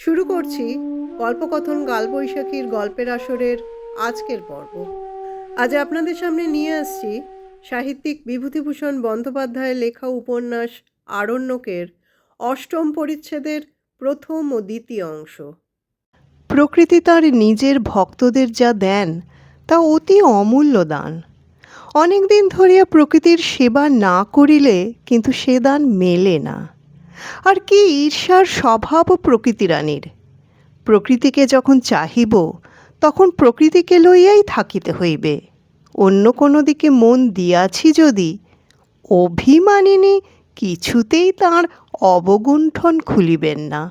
শুরু করছি গল্পকথন কালবৈশাখীর গল্পের আসরের আজকের পর্ব। আজ আপনাদের সামনে নিয়ে আসছি সাহিত্যিক বিভূতিভূষণ বন্দ্যোপাধ্যায়ের লেখা উপন্যাস আরণ্যকের অষ্টম পরিচ্ছেদের প্রথম ও দ্বিতীয় অংশ। প্রকৃতি তার নিজের ভক্তদের যা দেন, তা অতি অমূল্য দান। অনেক দিন ধরিয়া প্রকৃতির সেবা না করিলে কিন্তু সে দান মেলে না। আর কি ঈর্ষার স্বভাব প্রকৃতিরানীর প্রকৃতিকে যখন চাহিব, তখন প্রকৃতিকে লইয়াই থাকিতে হইবে। অন্য কোনো দিকে মন দিয়াছি যদি, অভিমানিনী কিছুতেই তার অবগুণ্ঠন খুলিবেন না।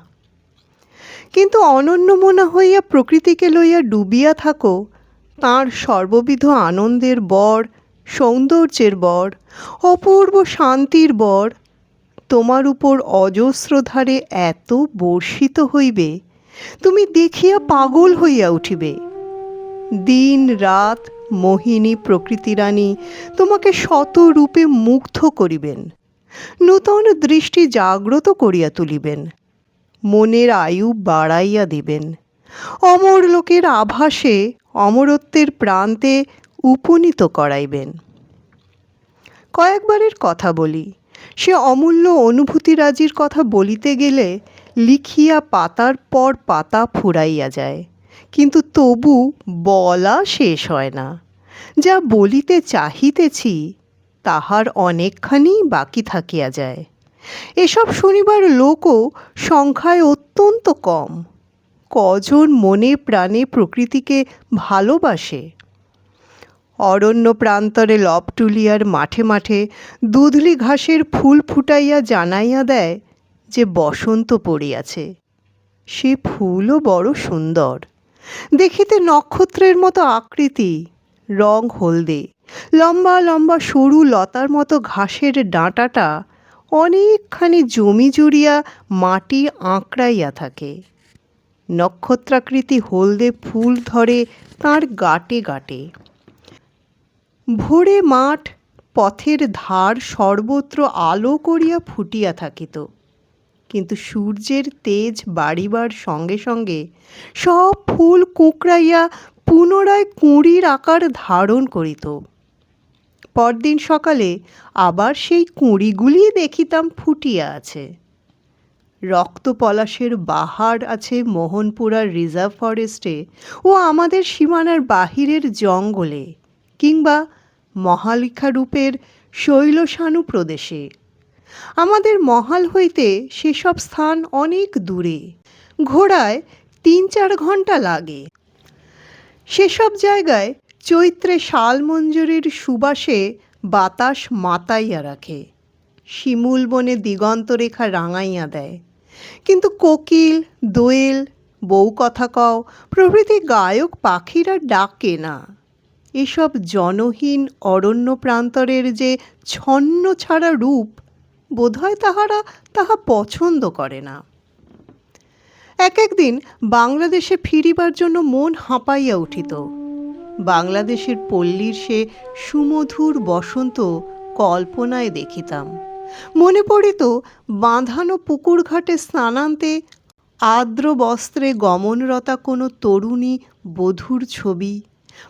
কিন্তু অনন্য অনন্যমনা হইয়া প্রকৃতিকে লইয়া ডুবিয়া থাকো, তাঁর সর্ববিধ আনন্দের বর, সৌন্দর্যের বর, অপূর্ব শান্তির বর তোমার উপর অজস্রধারে এত বর্ষিত হইবে, তুমি দেখিয়া পাগল হইয়া উঠিবে। দিন, রাত, মোহিনী প্রকৃতিরানী তোমাকে শত রূপে মুগ্ধ করিবেন, নূতন দৃষ্টি জাগ্রত করিয়া তুলিবেন, মনের আয়ু বাড়াইয়া দিবেন। অমর লোকের আভাসে অমরত্বের প্রান্তে উপনীত করাইবেন। কয়েকবারের কথা বলি সে অমূল্য অনুভূতিরাজির কথা বলিতে গেলে লিখিয়া পাতার পর পাতা ফুরাইয়া যায়। কিন্তু তবু বলা শেষ হয় না। যা বলিতে চাহিতেছি, তাহার অনেকখানি বাকি থাকিয়া যায়। এসব শনিবার লোকও সংখ্যায় অত্যন্ত কম। কজন মনে প্রাণে প্রকৃতিকে ভালোবাসে অরণ্য প্রান্তরে লবটুলিয়ার মাঠে মাঠে দুধলি ঘাসের ফুল ফুটাইয়া জানাইয়া দেয় যে বসন্ত পড়িয়াছে। সে ফুলও বড় সুন্দর। দেখিতে নক্ষত্রের মতো আকৃতি, রং হলদে। লম্বা লম্বা সরু লতার মতো ঘাসের ডাঁটাটা অনেকখানি জমি জুড়িয়া মাটি আঁকড়াইয়া থাকে। নক্ষত্রাকৃতি হলদে ফুল ধরে তার গাটে গাটে। ভোরে মাঠ পথের ধার সর্বত্র আলো করিয়া ফুটিয়া থাকিত। কিন্তু সূর্যের তেজ বাড়িবার সঙ্গে সঙ্গে সব ফুল কুঁকড়াইয়া পুনরায় কুঁড়ির আকার ধারণ করিত। পরদিন সকালে আবার সেই কুঁড়িগুলি দেখিতাম ফুটিয়া আছে। রক্ত পলাশের বাহার আছে মোহনপুরার রিজার্ভ ফরেস্টে ও আমাদের সীমানার বাহিরের জঙ্গলে কিংবা মহালিখারূপের শৈলসানু প্রদেশে। আমাদের মহাল হইতে সেসব স্থান অনেক দূরে। ঘোড়ায় তিন চার ঘণ্টা লাগে। সেসব জায়গায় চৈত্রে শালমঞ্জুরির সুবাসে বাতাস মাতাইয়া রাখে। শিমুল বনে দিগন্তরেখা রাঙাইয়া দেয়। কিন্তু কোকিল, দোয়েল বউ কথা কও প্রভৃতি গায়ক পাখিরা ডাকে না। এসব জনহীন অরণ্য প্রান্তরের যে ছন্ন ছাড়া রূপ, বোধহয় তাহারা তাহা পছন্দ করে না। এক একদিন বাংলাদেশে ফিরিবার জন্য মন হাঁপাইয়া উঠিত। বাংলাদেশের পল্লীর সে সুমধুর বসন্ত কল্পনায় দেখিতাম। মনে পড়িত, বাঁধানো পুকুর ঘাটে স্নানান্তে আর্দ্র বস্ত্রে গমনরতা কোনো তরুণী বধূর ছবি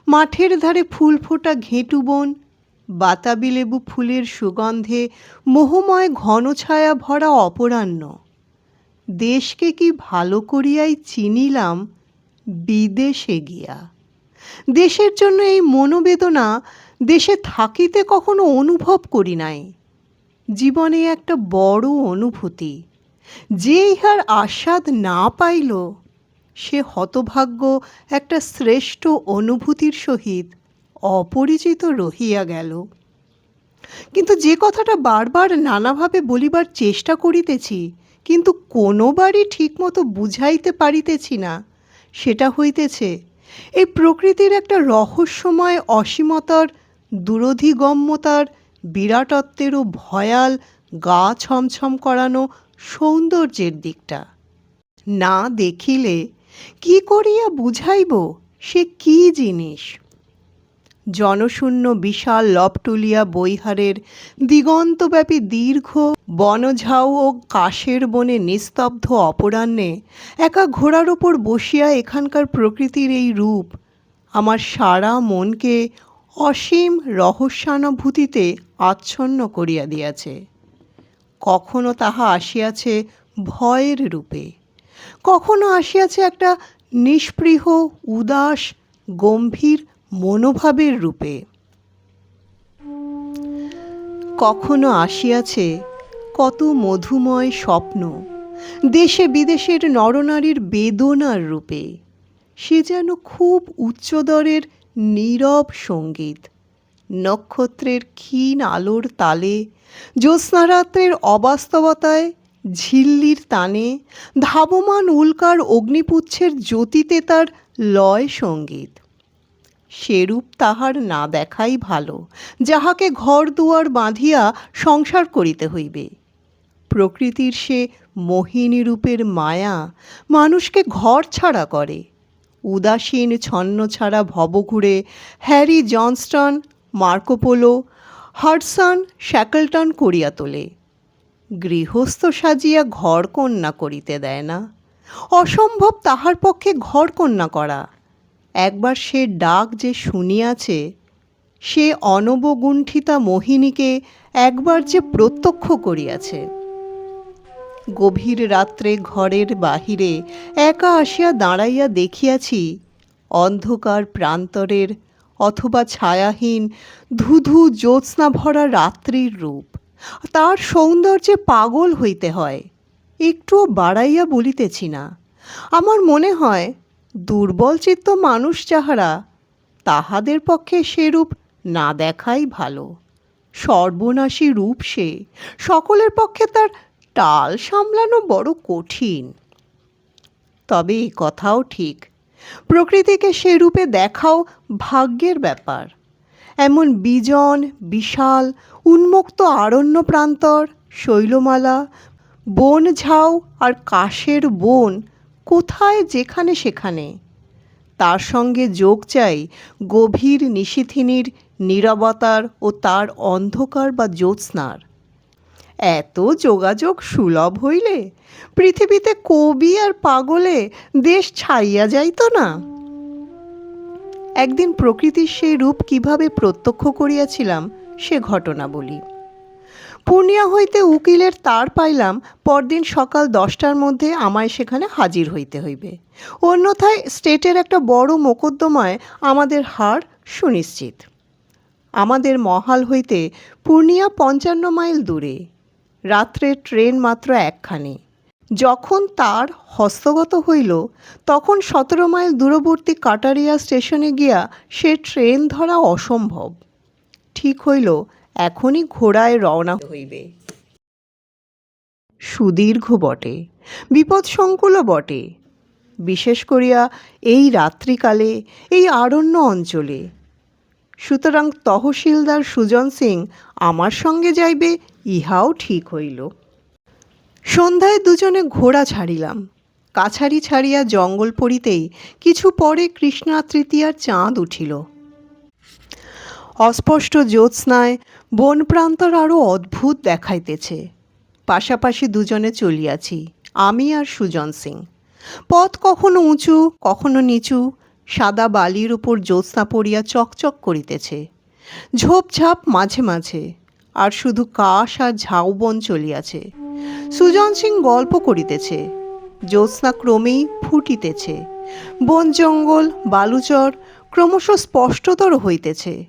মাঠের ধারে ফুল ফোটা ঘেঁটু বন, বাতাবি লেবু ফুলের সুগন্ধে মোহময় ঘন ছায়া ভরা অপরাহ্ন। দেশকে কি ভালো করিয়াই চিনিলাম, বিদেশে গিয়া দেশের জন্য এই মনোবেদনা দেশে থাকিতে কখনো অনুভব করি নাই। জীবনে একটা বড় অনুভূতি, যে ইহার আস্বাদ না পাইল সে হতভাগ্য একটা শ্রেষ্ঠ অনুভূতির সহিত অপরিচিত রহিয়া গেল। কিন্তু যে কথাটা বারবার নানাভাবে বলিবার চেষ্টা করিতেছি, কিন্তু কোনোবারই ঠিকমতো বুঝাইতে পারিতেছি না, সেটা হইতেছে, এই প্রকৃতির একটা রহস্যময় অসীমতার, দুরধিগম্যতার, বিরাটত্বেরও ভয়াল, গা ছমছম করানো সৌন্দর্যের দিকটা। না দেখিলে কি করিয়া বুঝাইব? সে কি জিনিস? জনশূন্য বিশাল লপটুলিয়া বৈহারের দিগন্তব্যাপী দীর্ঘ বনঝাউ ও কাশের বনে নিস্তব্ধ অপরাহ্নে একা ঘোড়ার ওপর বসিয়া এখানকার প্রকৃতির এই রূপ, আমার সারা মনকে অসীম রহস্যানুভূতিতে আচ্ছন্ন করিয়া দিয়াছে। কখনো তাহা আসিয়াছে ভয়ের রূপে। কখনো আসিয়াছে একটা নিষ্পৃহ উদাস, গম্ভীর মনোভাবের রূপে। কখনো আসিয়াছে কত মধুময় স্বপ্ন, দেশে বিদেশের নরনারীর বেদনার রূপে। সে যেন খুব উচ্চদরের নীরব সংগীত, নক্ষত্রের ক্ষীণ আলোর তালে, জ্যোৎস্নারাত্রের অবাস্তবতায় ঝিল্লির তানে ধাবমান উল্কার অগ্নিপুচ্ছের জ্যোতিতে তার লয় সংগীত। সেরূপ তাহার না দেখাই ভালো, যাহাকে ঘর দুয়ার বাঁধিয়া সংসার করিতে হইবে। প্রকৃতির সে মোহিনী রূপের মায়া মানুষকে ঘর ছাড়া করে। উদাসীন ছন্ন ছাড়া ভবঘুরে Harry Johnston, Marco Polo Hudson Shackleton করিয়া তোলে। গৃহস্থ সাজিয়া ঘর কন্যা করিতে দেয় না। অসম্ভব তাহার পক্ষে ঘর কন্যা করা। একবার সে ডাক যে শুনিয়াছে, সে অনবগুণ্ঠিতা মোহিনীকে একবার যে প্রত্যক্ষ করিয়াছে। গভীর রাত্রে ঘরের বাহিরে একা আসিয়া দাঁড়াইয়া দেখিয়াছি, অন্ধকার প্রান্তরের অথবা ছায়াহীন ধুধু জ্যোৎস্না ভরা রাত্রির রূপ। তার সৌন্দর্যে পাগল হইতে হয়। একটুও বাড়াইয়া বলিতেছি না। আমার মনে হয়, দুর্বল চিত্ত মানুষ যাহারা, তাহাদের পক্ষে সেরূপ না দেখাই ভালো। সর্বনাশী রূপ সে, সকলের পক্ষে তার টাল সামলানো বড় কঠিন। তবে এই কথাও ঠিক। প্রকৃতিকে সে রূপে দেখাও ভাগ্যের ব্যাপার। এমন বিজন, বিশাল, উন্মুক্ত আরণ্য প্রান্তর, শৈলমালা, বন ঝাউ আর কাশের বন কোথায়, যেখানে, সেখানে। তার সঙ্গে যোগ চাই গভীর নিশিথিনীর নীরবতার ও তার অন্ধকার বা জ্যোৎস্নার। এত যোগাযোগ সুলভ হইলে পৃথিবীতে কবি আর পাগলে দেশ ছাইয়া যাইত না। একদিন প্রকৃতির সেই রূপ কীভাবে প্রত্যক্ষ করিয়াছিলাম, সে ঘটনা বলি। পূর্ণিয়া হইতে উকিলের তার পাইলাম, পরদিন সকাল দশটার মধ্যে আমায় সেখানে হাজির হইতে হইবে। অন্যথায় স্টেটের একটা বড় মোকদ্দমায় আমাদের হার সুনিশ্চিত। আমাদের মহাল হইতে পূর্ণিয়া পঞ্চান্ন মাইল দূরে। রাত্রে ট্রেন মাত্র একখানি। যখন তার হস্তগত হইল, তখন সতেরো মাইল দূরবর্তী কাটারিয়া স্টেশনে গিয়া সে ট্রেন ধরা অসম্ভব। ঠিক হইল, এখনই ঘোড়ায় রওনা হইবে। সুদীর্ঘ বটে বিপদসংকুলও বটে। বিশেষ করিয়া এই রাত্রিকালে, এই আরণ্য অঞ্চলে। সুতরাং তহসিলদার সুজন সিং আমার সঙ্গে যাইবে, ইহাও ঠিক হইল। সন্ধ্যায় দুজনে ঘোড়া ছাড়িলাম। কাছারি ছাড়িয়া জঙ্গল পড়িতেই কিছু পরে কৃষ্ণা তৃতীয়ার চাঁদ উঠিল। অস্পষ্ট জ্যোৎস্নায় বন প্রান্তর আরও অদ্ভুত দেখাইতেছে। পাশাপাশি দুজনে চলিয়াছি, আমি আর সুজন সিং। পথ কখনো উঁচু, কখনো নিচু, সাদা বালির উপর জ্যোৎস্না পড়িয়া চকচক করিতেছে। ঝোপঝাপ মাঝে মাঝে, আর শুধু কাশ আর ঝাউবন চলিয়াছে। সুজন সিং গল্প করিতেছে। জ্যোৎস্না ক্রমেই ফুটিতেছে। বন জঙ্গল, বালুচর ক্রমশ স্পষ্টতর হইতেছে।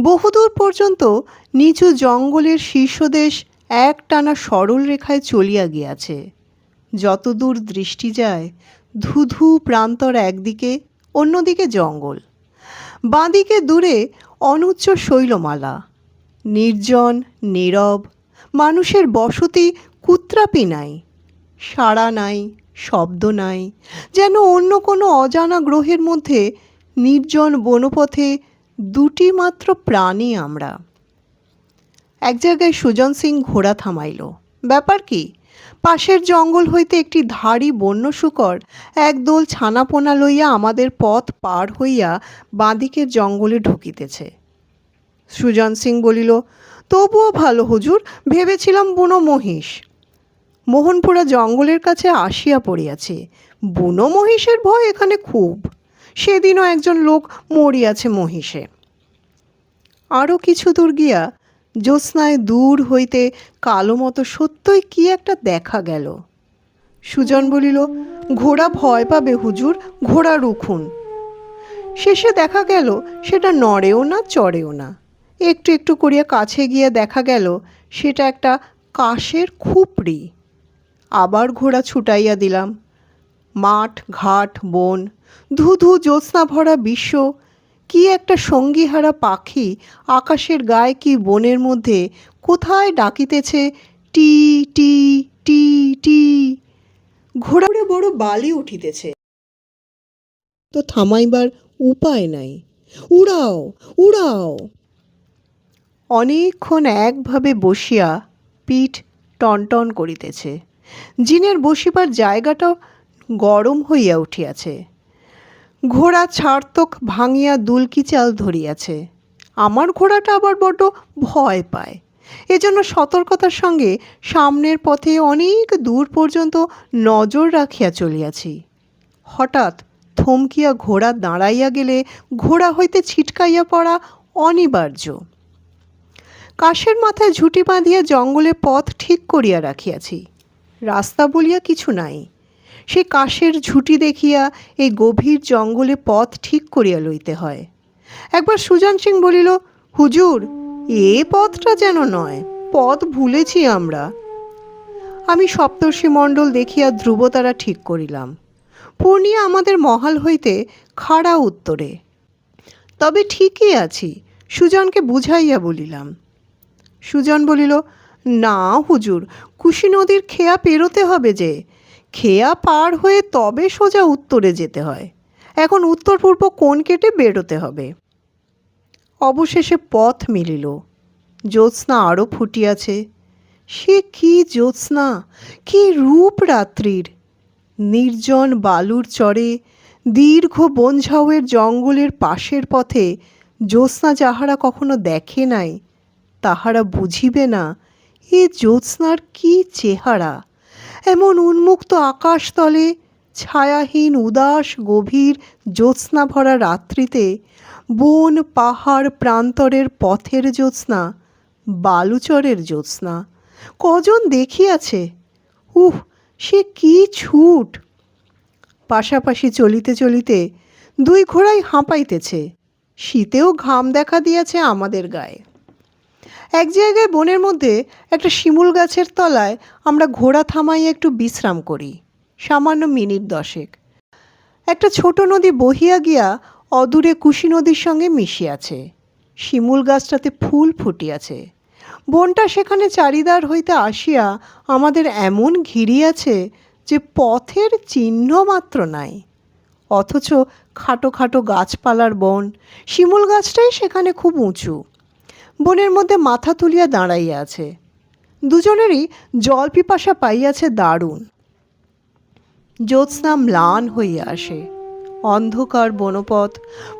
বহুদূর পর্যন্ত নিচু জঙ্গলের শীর্ষদেশ এক টানা সরল রেখায় চলিয়া গিয়াছে। যতদূর দৃষ্টি যায়, ধুধু প্রান্তর একদিকে, অন্যদিকে জঙ্গল। বাঁদিকে দূরে অনুচ্চ শৈলমালা। নির্জন, নীরব, মানুষের বসতি কুত্রাপি নাই, সাড়া নাই, শব্দ নাই, যেন অন্য কোনো অজানা গ্রহের মধ্যে নির্জন বনপথে দুটি মাত্র প্রাণী আমরা। এক জায়গায় সুজন সিং ঘোড়া থামাইল। ব্যাপার কি? পাশের জঙ্গল হইতে একটি ধাড়ি বন্য শুকর একদোল ছানাপোনা লইয়া আমাদের পথ পার হইয়া বাঁদিকের জঙ্গলে ঢুকিতেছে। সুজন সিং বলিল, তবুও ভালো হুজুর, ভেবেছিলাম বুনো মহিষ। মোহনপুরা জঙ্গলের কাছে আসিয়া পড়িয়াছে। বুনো মহিষের ভয় এখানে খুব। সেদিনও একজন লোক মরিয়াছে মহিষে। আরও কিছু দূর গিয়া জ্যোৎস্নায় দূর হইতে কালো মতো সত্যই কি একটা দেখা গেল। সুজন বলিল, ঘোড়া ভয় পাবে হুজুর, ঘোড়া রুখুন। শেষে দেখা গেল, সেটা নড়েও না, চড়েও না। একটু একটু করিয়া কাছে গিয়ে দেখা গেল, সেটা একটা কাশের খুপড়ি আবার ঘোড়া ছুটাইয়া দিলাম। মাঠ, ঘাট, বন ধু ধু জ্যোৎস্না ভরা বিশ্ব, কি একটা সঙ্গীহারা পাখি আকাশের গায়ে কি বনের মধ্যে কোথায় ডাকিতেছে টি টি টি টি। ঘোড়ারে বড় বালি উঠিতেছে। তো থামাইবার উপায় নাই। উড়াও উড়াও। অনেকক্ষণ একভাবে বসিয়া পিঠ টনটন করিতেছে। জিনের বসিবার জায়গাটাও গরম হইয়া উঠিয়াছে। ঘোড়া ছাড়তক ভাঙিয়া দুলকি চাল ধরিয়াছে। আমার ঘোড়াটা আবার বড্ড ভয় পায়। এজন্য সতর্কতার সঙ্গে সামনের পথে অনেক দূর পর্যন্ত নজর রাখিয়া চলিয়াছি। হঠাৎ থমকিয়া ঘোড়া দাঁড়াইয়া গেলে ঘোড়া হইতে ছিটকাইয়া পড়া অনিবার্য। কাশের মাথায় ঝুঁটি বাঁধিয়া জঙ্গলে পথ ঠিক করিয়া রাখিয়াছি। রাস্তা বলিয়া কিছু নাই। সে কাশের ঝুঁটি দেখিয়া এই গভীর জঙ্গলে পথ ঠিক করিয়া লইতে হয়। একবার সুজান সিং বলিল, হুজুর, এ পথটা যেন নয়, পথ ভুলেছি আমরা। আমি সপ্তর্ষি মণ্ডল দেখিয়া ধ্রুবতারা ঠিক করিলাম। পূর্ণিয়া আমাদের মহাল হইতে খাড়া উত্তরে। তবে ঠিকই আছি, সুজনকে বুঝাইয়া বলিলাম। সুজন বলিল না, হুজুর, কুশি নদীর খেয়া পেরোতে হবে যে। খেয়া পার হয়ে তবে সোজা উত্তরে যেতে হয়। এখন উত্তর পূর্ব কোণ কেটে বেরোতে হবে। অবশেষে পথ মিলিল। জ্যোৎস্না আরও ফুটিয়াছে। সে কি জ্যোৎস্না? কি রূপ রাত্রির? নির্জন বালুর চরে, দীর্ঘ বনঝাউয়ের জঙ্গলের পাশের পথে জ্যোৎস্না যাহারা কখনো দেখে নাই, তাহারা বুঝিবে না এ জ্যোৎস্নার কি চেহারা। এমন উন্মুক্ত আকাশতলে, ছায়াহীন, উদাস, গভীর জ্যোৎস্না ভরা রাত্রিতে বন, পাহাড়, প্রান্তরের পথের জ্যোৎস্না, বালুচরের জ্যোৎস্না। কজন দেখিয়াছে? উহ, সে কি ছুট! পাশাপাশি চলিতে চলিতে দুই ঘোড়াই হাঁপাইতেছে। শীতেও ঘাম দেখা দিয়েছে আমাদের গায়ে। এক জায়গায় বনের মধ্যে একটা শিমুল গাছের তলায় আমরা ঘোড়া থামাইয়া একটু বিশ্রাম করি, সামান্য মিনিট দশেক। একটা ছোট নদী বহিয়া গিয়া অদূরে কুশি নদীর সঙ্গে মিশিয়াছে। শিমুল গাছটাতে ফুল ফুটিয়াছে। বনটা সেখানে চারিদার হইতে আসিয়া আমাদের এমন ঘিরিয়াছে যে পথের চিহ্ন মাত্র নাই। অথচ খাটো খাটো গাছপালার বন, শিমুল গাছটাই সেখানে খুব উঁচু। বনের মধ্যে মাথা তুলিয়া দাঁড়াইয়া আছে। দুজনেরই জল পিপাসা পাইয়াছে দারুণ। জ্যোৎস্না ম্লান হইয়া আসে। অন্ধকার বনপথ,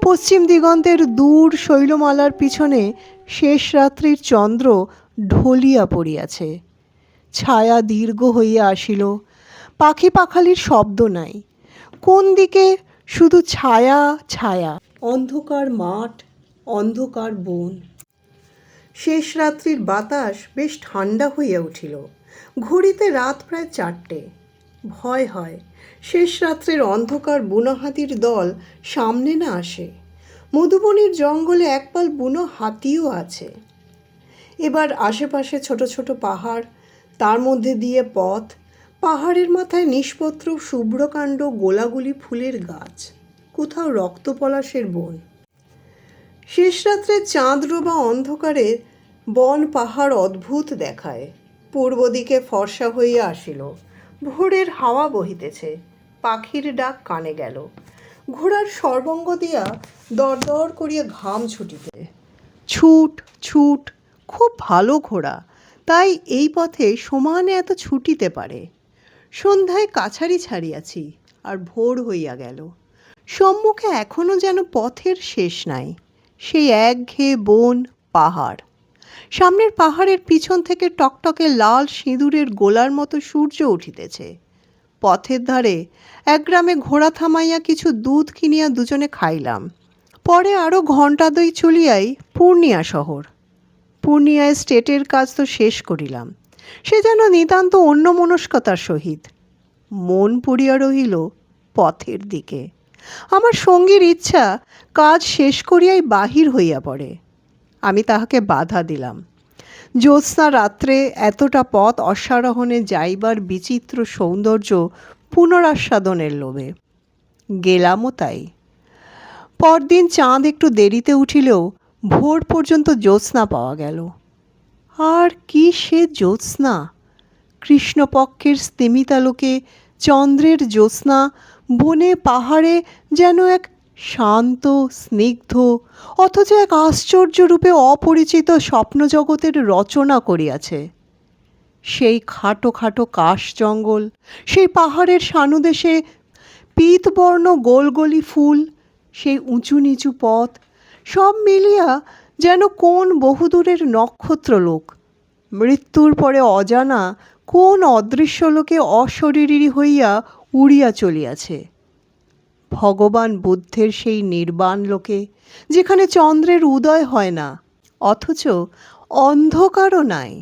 পশ্চিম দিগন্তের দূর শৈলমালার পিছনে শেষ রাত্রির চন্দ্র ঢলিয়া পড়িয়াছে। ছায়া দীর্ঘ হইয়া আসিল। পাখি পাখালির শব্দ নাই। কোন দিকে? শুধু ছায়া ছায়া। অন্ধকার মাঠ, অন্ধকার বন। শেষ রাত্রির বাতাস বেশ ঠান্ডা হইয়া উঠিল। ঘড়িতে রাত প্রায় চারটে। ভয় হয়, শেষ রাত্রের অন্ধকার বুনো হাতির দল সামনে না আসে। মধুবনির জঙ্গলে একপাল বুনো হাতিও আছে। এবার আশেপাশে ছোট ছোট পাহাড়, তার মধ্যে দিয়ে পথ, পাহাড়ের মাথায় নিষ্পত্র শুভ্রকাণ্ড গোলাগুলি ফুলের গাছ, কোথাও রক্তপলাশের বন। শেষ রাত্রে চাঁদ ডোবা অন্ধকারে বন পাহাড় অদ্ভুত দেখায়। পূর্ব দিকে ফর্সা হইয়া আসিল। ভোরের হাওয়া বহিতেছে। পাখির ডাক কানে গেল। ঘোড়ার সর্বঙ্গ দিয়া দরদর করিয়া ঘাম ছুটিতে। ছুট ছুট, খুব ভালো ঘোড়া। তাই এই পথে সমানে এত ছুটিতে পারে। সন্ধ্যায় কাছারি ছাড়িয়াছি আর ভোর হইয়া গেল। সম্মুখে এখনও যেন পথের শেষ নাই। সেই একঘেয়ে বন পাহাড়। সামনের পাহাড়ের পিছন থেকে টকটকে লাল সিঁদুরের গোলার মতো সূর্য উঠিতেছে। পথের ধারে এক গ্রামে ঘোড়া থামাইয়া কিছু দুধ কিনিয়া দুজনে খাইলাম। পরে আরও ঘণ্টা দুই চলিয়াই পূর্ণিয়া শহর। পূর্ণিয়ায় স্টেটের কাজ তো শেষ করিলাম। সে যেন নিতান্ত অন্য মনস্কতার সহিত। মন পড়িয়া রহিল পথের দিকে। আমার সঙ্গীর ইচ্ছা কাজ শেষ করিয়াই বাহির হইয়া পড়ে। আমি তাহাকে বাধা দিলাম। জ্যোৎস্না রাত্রে এতটা পথ অশ্বারোহণে যাইবার বিচিত্র সৌন্দর্য পুনরাস্বাদনের লোভে। গেলামও তাই। পরদিন চাঁদ একটু দেরিতে উঠিলেও ভোর পর্যন্ত জ্যোৎস্না পাওয়া গেল। আর কি সে জ্যোৎস্না! কৃষ্ণপক্ষের স্তিমিতালোকে চন্দ্রের জ্যোৎস্না বনে পাহাড়ে যেন এক শান্ত, স্নিগ্ধ, অথচ এক আশ্চর্যরূপে অপরিচিত স্বপ্নজগতের রচনা করিয়াছে। সেই খাটো খাটো কাশ জঙ্গল, সেই পাহাড়ের সানুদেশে পীতবর্ণ গোলগলি ফুল, সেই উঁচু নিচু পথ, সব মিলিয়া যেন কোন বহুদূরের নক্ষত্রলোক। মৃত্যুর পরে অজানা কোন অদৃশ্য লোকে অশরীরী হইয়া উড়িয়া চলিয়াছে। ভগবান বুদ্ধের সেই নির্বাণ লোকে, যেখানে চন্দ্রের উদয় হয় না, অথচ অন্ধকারও নাই।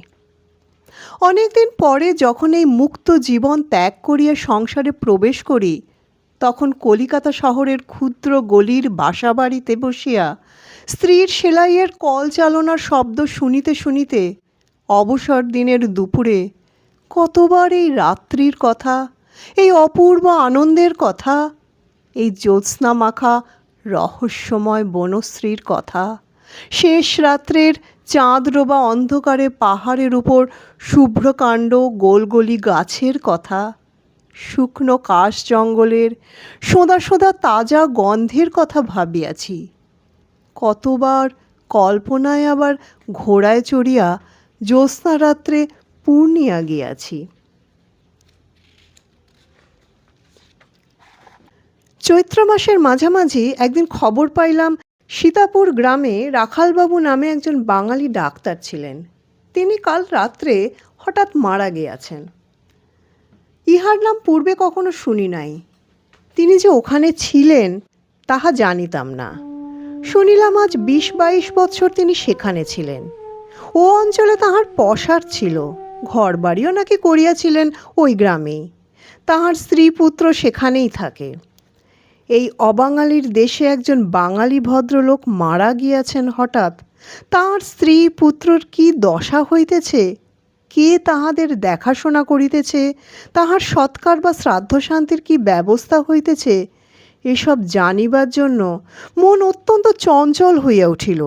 অনেকদিন পরে যখন এই মুক্ত জীবন ত্যাগ করিয়া সংসারে প্রবেশ করি, তখন কলিকাতা শহরের ক্ষুদ্র গলির বাসাবাড়িতে বসিয়া স্ত্রীর সেলাইয়ের কল চালনার শব্দ শুনিতে শুনিতে অবসর দিনের দুপুরে কতবার এই রাত্রির কথা এই অপূর্ব আনন্দের কথা, এই জ্যোৎস্না মাখা রহস্যময় বনশ্রীর কথা, শেষ রাত্রের চাঁদ ডোবা অন্ধকারে পাহাড়ের উপর শুভ্রকাণ্ড গোলগলি গাছের কথা, শুকনো কাশ জঙ্গলের সোঁদা সোঁদা তাজা গন্ধের কথা ভাবিয়াছি। কতবার কল্পনায় আবার ঘোড়ায় চড়িয়া জ্যোৎস্না রাত্রে পূর্ণিয়া গিয়াছি। চৈত্র মাসের মাঝামাঝি একদিন খবর পাইলাম সীতাপুর গ্রামে রাখালবাবু নামে একজন বাঙালি ডাক্তার ছিলেন। তিনি কাল রাত্রে হঠাৎ মারা গিয়াছেন। ইহার নাম পূর্বে কখনো শুনি নাই। তিনি যে ওখানে ছিলেন, তাহা জানিতাম না। শুনিলাম আজ বিশ বাইশ বছর তিনি সেখানে ছিলেন। ও অঞ্চলে তাহার পসার ছিল ঘর বাড়িও নাকি করিয়াছিলেন ওই গ্রামেই। তাহার স্ত্রী পুত্র সেখানেই থাকে। এই অবাঙালির দেশে একজন বাঙালি ভদ্রলোক মারা গিয়াছেন হঠাৎ। তাহার স্ত্রী পুত্রর কি দশা হইতেছে? কে তাহাদের দেখাশোনা করিতেছে? তাহার সৎকার বা শ্রাদ্ধ শান্তির কি ব্যবস্থা হইতেছে? এসব জানিবার জন্য মন অত্যন্ত চঞ্চল হইয়া উঠিল।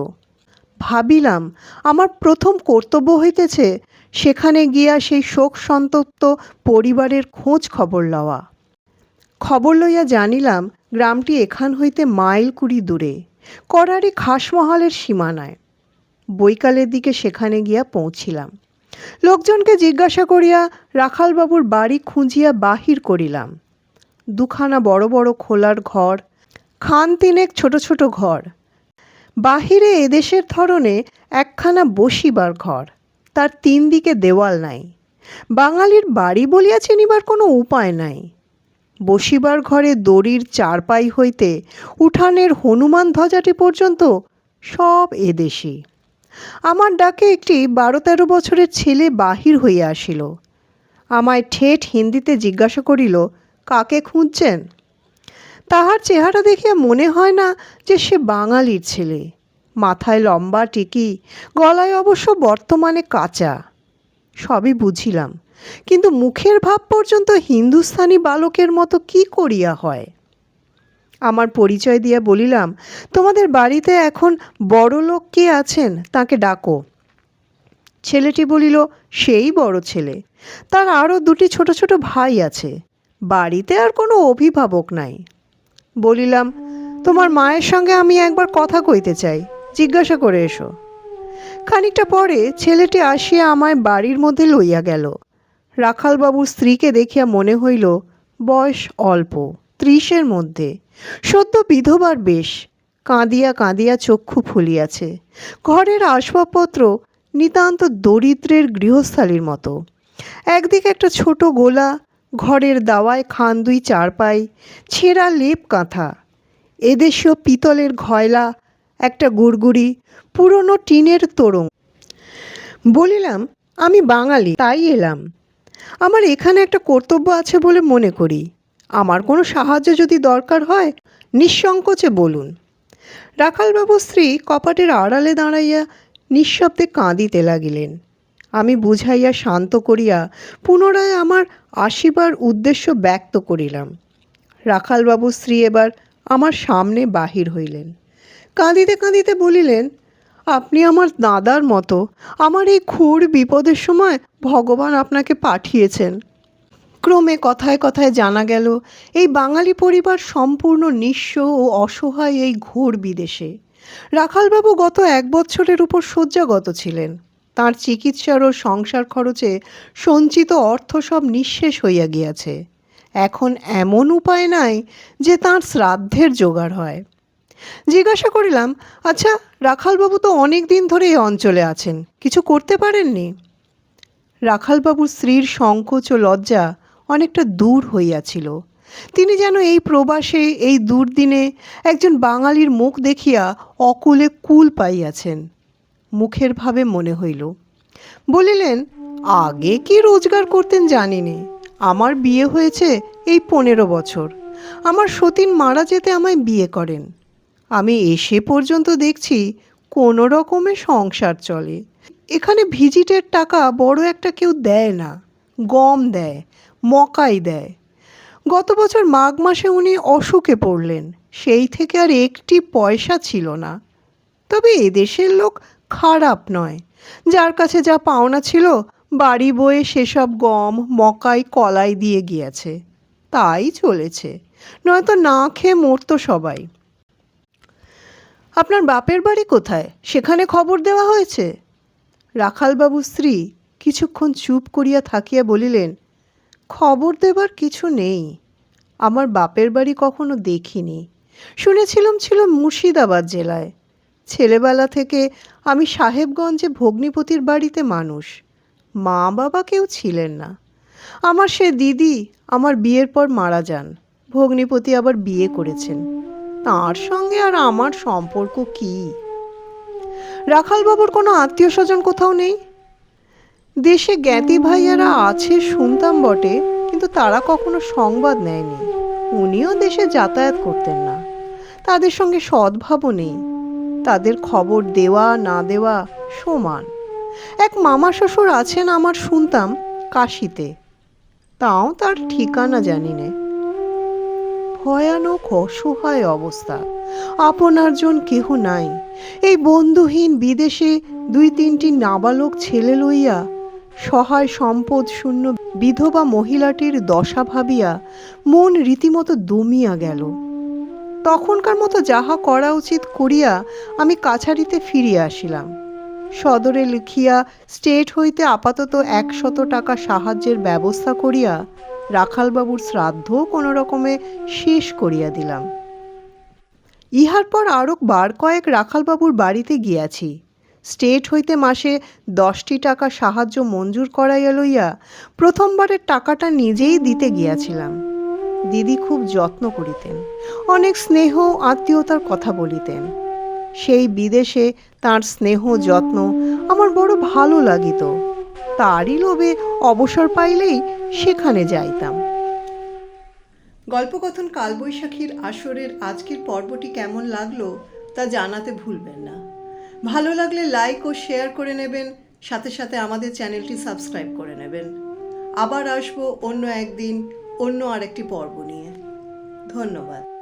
ভাবিলাম, আমার প্রথম কর্তব্য হইতেছে সেখানে গিয়া সেই শোক সন্তপ্ত পরিবারের খোঁজ খবর লওয়া। খবর লইয়া জানিলাম গ্রামটি এখান হইতে মাইল কুড়ি দূরে করারি খাসমহলের সীমানায়। বৈকালের দিকে সেখানে গিয়া পৌঁছিলাম। লোকজনকে জিজ্ঞাসা করিয়া রাখালবাবুর বাড়ি খুঁজিয়া বাহির করিলাম। দুখানা বড় বড় খোলার ঘর, খান তিনেক ছোট ছোট ঘর। বাহিরে এদেশের ধরনে একখানা বসিবার ঘর, তার তিন দিকে দেওয়াল নাই। বাঙালির বাড়ি বলিয়া চিনিবার কোনো উপায় নাই। বসিবার ঘরে দড়ির চারপাই হইতে উঠানের হনুমান ধ্বজাটি পর্যন্ত সব এদেশি। আমার ডাকে একটি বারো তেরো বছরের ছেলে বাহির হইয়া আসিল। আমায় ঠেঠ হিন্দিতে জিজ্ঞাসা করিল, কাকে খুঁজছেন? তাহার চেহারা দেখিয়া মনে হয় না যে সে বাঙালির ছেলে। মাথায় লম্বা টিকি, গলায় অবশ্য বর্তমানে কাঁচা। সবই বুঝিলাম। কিন্তু মুখের ভাব পর্যন্ত হিন্দুস্থানি বালকের মতো কি করিয়া হয়? আমার পরিচয় দিয়া বলিলাম, তোমাদের বাড়িতে এখন বড় লোক কে আছেন? তাকে ডাকো। ছেলেটি বলিল, সেই বড় ছেলে। তার আরও দুটি ছোট ছোট ভাই আছে। বাড়িতে আর কোনো অভিভাবক নাই। বলিলাম, তোমার মায়ের সঙ্গে আমি একবার কথা কইতে চাই। জিজ্ঞাসা করে এসো। খানিকটা পরে ছেলেটি আসিয়া আমায় বাড়ির মধ্যে লইয়া গেল। রাখালবাবুর স্ত্রীকে দেখিয়া মনে হইল, বয়স অল্প, ত্রিশের মধ্যে। সদ্য বিধবার বেশ, কাঁদিয়া কাঁদিয়া চক্ষু ফুলিয়াছে। ঘরের আসবাবপত্র নিতান্ত দরিদ্রের গৃহস্থালির মতো। একদিকে একটা ছোট গোলা, ঘরের দাওয়ায় খান দুই চারপাই, ছেঁড়া লেপ কাঁথা। এদেশীয় পিতলের ঘয়লা, একটা গুড়গুড়ি, পুরনো টিনের তোরং। বলিলাম, আমি বাঙালি, তাই এলাম। আমার এখানে একটা কর্তব্য আছে বলে মনে করি। আমার কোনো সাহায্য যদি দরকার হয়, নিঃসংকোচে বলুন। রাখালবাবু স্ত্রী কপাটের আড়ালে দাঁড়াইয়া নিঃশব্দে কাঁদিতে লাগিলেন। আমি বুঝাইয়া শান্ত করিয়া পুনরায় আমার আসিবার উদ্দেশ্য ব্যক্ত করিলাম। রাখালবাবু স্ত্রী এবার আমার সামনে বাহির হইলেন। কাঁদিতে কাঁদিতে বলিলেন আপনি আমার দাদার মতো। আমার এই ঘোর বিপদের সময় ভগবান আপনাকে পাঠিয়েছেন। ক্রমে কথায় কথায় জানা গেল, এই বাঙালি পরিবার সম্পূর্ণ নিঃস্ব ও অসহায় এই ঘোর বিদেশে। রাখালবাবু গত এক বছরের উপর শয্যাগত ছিলেন। তার চিকিৎসার ও সংসার খরচে সঞ্চিত অর্থ সব নিঃশেষ হইয়া গিয়াছে। এখন এমন উপায় নাই যে তার শ্রাদ্ধের জোগাড় হয়। জিজ্ঞাসা করিলাম আচ্ছা রাখালবাবু তো অনেক দিন ধরে এই অঞ্চলে আছেন। কিছু করতে পারেননি? রাখালবাবুর স্ত্রীর সংকোচ ও লজ্জা অনেকটা দূর হইয়াছিল। তিনি যেন এই প্রবাসে, এই দুর্দিনে একজন বাঙালির মুখ দেখিয়া অকুলে কুল পাইয়াছেন। মুখের ভাবে মনে হইল। বলিলেন, আগে কি রোজগার করতেন জানিনি। আমার বিয়ে হয়েছে এই পনেরো বছর। আমার সতীন মারা যেতে আমায় বিয়ে করেন। আমি এসে পর্যন্ত দেখছি কোনো রকমে সংসার চলে। এখানে ভিজিটের টাকা বড় একটা কেউ দেয় না, গম দেয়, মকাই দেয়। গত বছর মাঘ মাসে উনি অসুখে পড়লেন, সেই থেকে আর একটি পয়সা ছিল না। তবে এদেশের লোক খারাপ নয়, যার কাছে যা পাওনা ছিল বাড়ি বয়ে সেসব গম, মকাই, কলাই দিয়ে গিয়েছে। তাই চলেছে, নয়তো না খেয়ে মরতো সবাই। আপনার বাপের বাড়ি কোথায়? সেখানে খবর দেওয়া হয়েছে। রাখালবাবু স্ত্রী কিছুক্ষণ চুপ করিয়া থাকিয়া বলিলেন, খবর দেবার কিছু নেই। আমার বাপের বাড়ি কখনো দেখিনি। শুনেছিলাম ছিল মুর্শিদাবাদ জেলায়। ছেলেবেলা থেকে আমি সাহেবগঞ্জে ভগ্নিপতির বাড়িতে মানুষ। মা বাবা কেউ ছিলেন না। আমার সে দিদি আমার বিয়ের পর মারা যান। ভগ্নিপতি আবার বিয়ে করেছেন। তার সঙ্গে আর আমার সম্পর্ক কি? রাখালবাবুর কোনো আত্মীয় স্বজন কোথাও নেই? দেশে জ্ঞাতি ভাইয়ারা আছে শুনতাম বটে, কিন্তু তারা কখনো সংবাদ নেয়নি। উনিও দেশে যাতায়াত করতেন না। তাদের সঙ্গে সদ্ভাবও নেই। তাদের খবর দেওয়া না দেওয়া সমান। এক মামা শ্বশুর আছেন আমার শুনতাম কাশিতে। তাও তার ঠিকানা জানি নে। ভয়ানক অসহায় অবস্থা। আপনার জন কেহ নাই। এই বন্ধুহীন বিদেশে দুই তিনটি নাবালক ছেলে লইয়া সহায় সম্পদ শূন্য বিধবা মহিলাটির দশা ভাবিয়া মন রীতিমতো দমিয়া গেল। তখনকার মতো যাহা করা উচিত করিয়া আমি কাছারিতে ফিরিয়া আসিলাম। সদরে লিখিয়া স্টেট হইতে আপাতত একশত টাকা সাহায্যের ব্যবস্থা করিয়া রাখালবাবুর শ্রাদ্ধ কোনো রকমে শেষ করিয়া দিলাম। ইহার পর আরও বার কয়েক রাখালবাবুর বাড়িতে গিয়াছি। স্টেট হইতে মাসে দশটি টাকা সাহায্য মঞ্জুর করাইয়া লইয়া প্রথমবারের টাকাটা নিজেই দিতে গিয়াছিলাম। দিদি খুব যত্ন করিতেন। অনেক স্নেহ আত্মীয়তার কথা বলিতেন। সেই বিদেশে তার স্নেহ যত্ন আমার বড় ভালো লাগিত। তারই লোভে অবসর পাইলেই সেখানে যাইতাম। গল্পকথন কালবৈশাখীর আসরের আজকের পর্বটি কেমন লাগল তা জানাতে ভুলবেন না। ভালো লাগলে লাইক ও শেয়ার করে নেবেন, সাথে সাথে আমাদের চ্যানেলটি সাবস্ক্রাইব করে নেবেন। আবার আসব অন্য একদিন অন্য আরেকটি পর্ব নিয়ে। ধন্যবাদ।